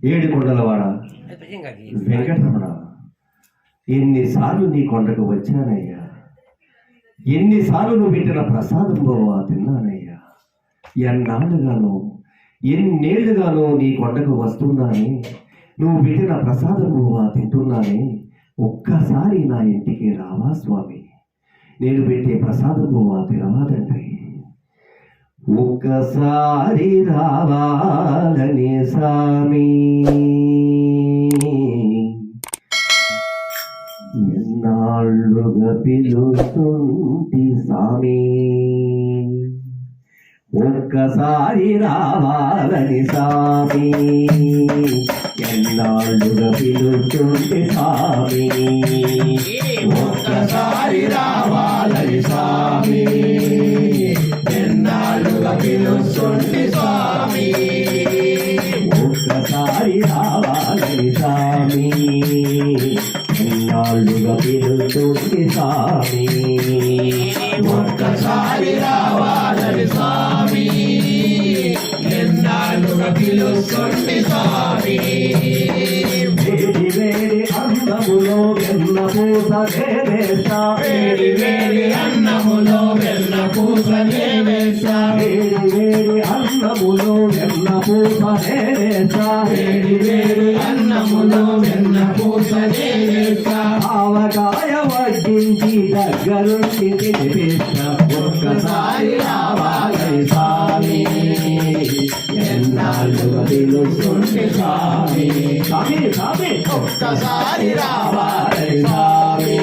ఏడు కొండలవాడ. వెంకటరమణ ఎన్నిసార్లు నీ కొండకు వచ్చానయ్యా? ఎన్నిసార్లు నువ్వు పెట్టిన ప్రసాదం బావా తిన్నానయ్యా? ఎన్నాళ్ళుగానో ఎన్నేళ్ళుగానో నీ కొండకు వస్తున్నానే నువ్వు పెట్టిన ప్రసాదం బావా తింటున్నానే ఒక్కసారి నా ఇంటికి రావా స్వామి? నేను పెట్టే ప్రసాదం బావా తినవా తండ్రి ఒక్కసారి రావాలని సామి ఎన్నాళ్ళుగా పిలుస్తుంటి సామి ఒక్కసారి రావాలని సామి ఎన్నాళ్ళుగా పిలుస్తుంటి సామి ఒక్కసారి రావాలని సామి పిలుస్తుంటి స్వామి. ఒక్కసారి రావాలని స్వామి. ఎన్నాళ్ళుగా పిలుస్తుంటి స్వామి. ఒక్కసారి రావాలని స్వామి. ఎన్నాళ్ళుగా పిలుస్తుంటి స్వామి. వేడి వేడి అన్నములో వెన్న వేడి వేడి అన్నములో వెన్న పూస వేరేస్తా వేడి వేడి అన్నములో వెన్న పూస వేరేస్తా వేడి వేడి అన్నములో వెన్న పూస వేరేస్తా ఆవకాయ వడ్డించి దగ్గరుండి తినిపిస్తా ఒక్కసారి రావాలి స్వామి. ఎన్నాళ్ళుగా పిలుస్తుంటే స్వామి. స్వామి స్వామి. ఒక్కసారి రావాలి స్వామి.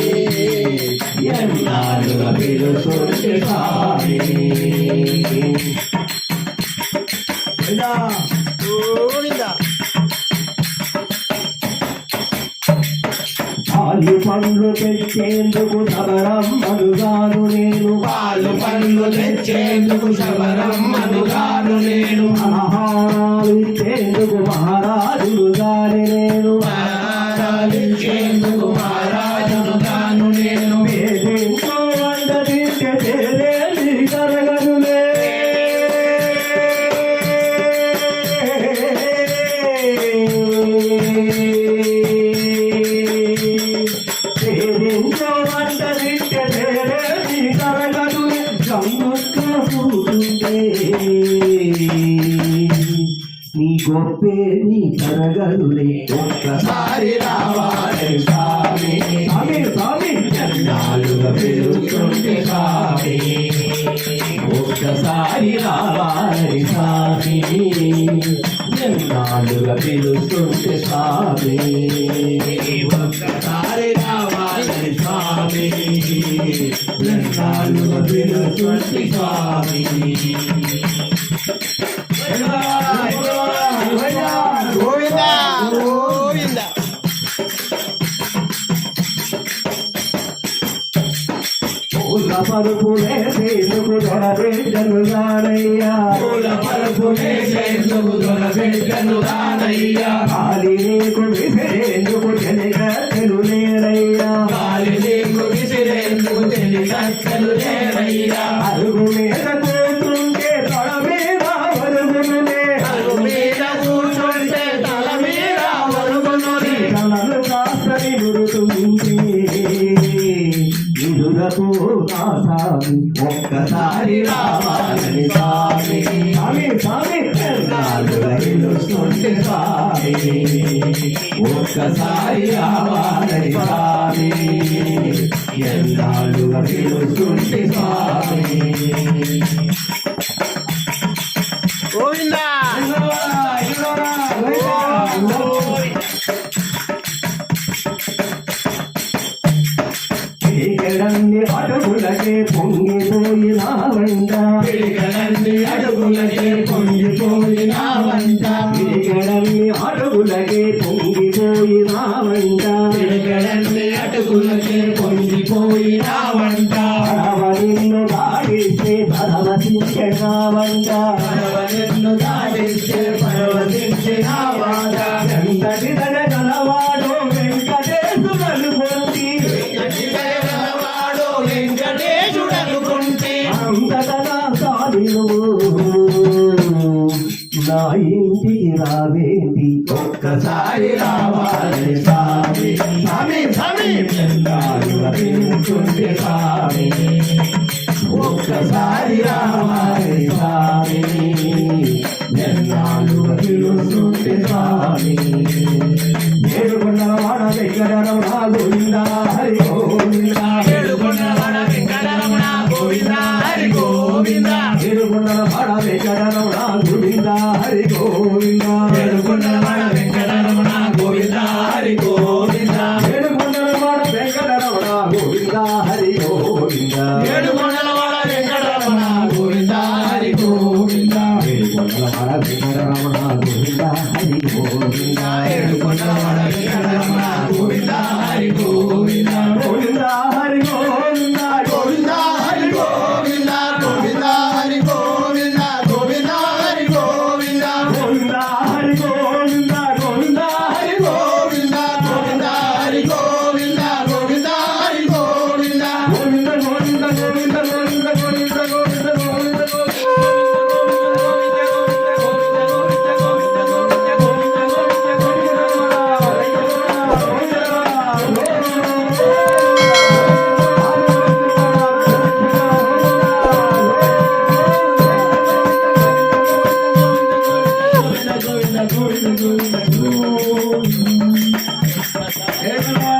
ఎన్నాళ్ళుగా పిలుస్తుంటే స్వామి. పాలు పండ్లు తెచ్చేందుకు సబరమ్మలుగాను నేను. పాలు పండ్లు తెచ్చేందుకు శబరమ్మనుగాను నేను. ఆహారాలు ఇచ్చేందుకు మహారాజులుగాని నేను. నీ గొప్పే నీ కరగలులే. ఒక్కసారి రావాలి స్వామి. స్వామి స్వామి. స్వామి. ఒక్కసారి రావాలి స్వామి. ఎన్నాళ్ళుగా పిలుస్తుంటే స్వామి. గోవింద. గోవింద పూల పరుపులే తేలుకు దొరబిడ్డలు గానయ్యా పూల పరుపులే చేతుకు దొరబెట్టను దానయ్యా కాలి నీకు సామి ఒక్కసారి రావాలని స్వామి. స్వామి స్వామి. పిలుస్తుంటే స్వామి. ఒక్కసారి రావాలని స్వామి. ఎన్నాళ్ళుగా పిలుస్తుంటే స్వామి. పొంగిపోయిన వంట పిడికలన్నీ అడుగులకే పొంగిపోయిన వంట ఎడన్ని అడుగులకే పొంగిపోయిన వంట పిడికలన్నీ అడుగులకే పొంగిపోయిన వంట పడవ నిన్ను దాడిస్తే పరవశించగా వంట ఒక్కసారి రావాలి స్వామి. స్వామి స్వామి. ఎన్నాళ్ళు వర్ణించుంటే స్వామి. ఒక్కసారి రావాలి స్వామి. ఎన్నాళ్ళు వర్ణించుంటే స్వామి. கோவிந்தா ஹரி கோவிந்தா. வேணுகுண்டரமண வெங்கடரமண கோவிந்தா ஹரி கோவிந்தா. வேணுகுண்டரமண வெங்கடரமண கோவிந்தா ஹரி கோவிந்தா. வேணுகுண்டரமண வெங்கடரமண கோவிந்தா ஹரி கோவிந்தா. வேணுகுண்டரமண வெங்கடரமண கோவிந்தா ஹரி கோவிந்தா. Everyone.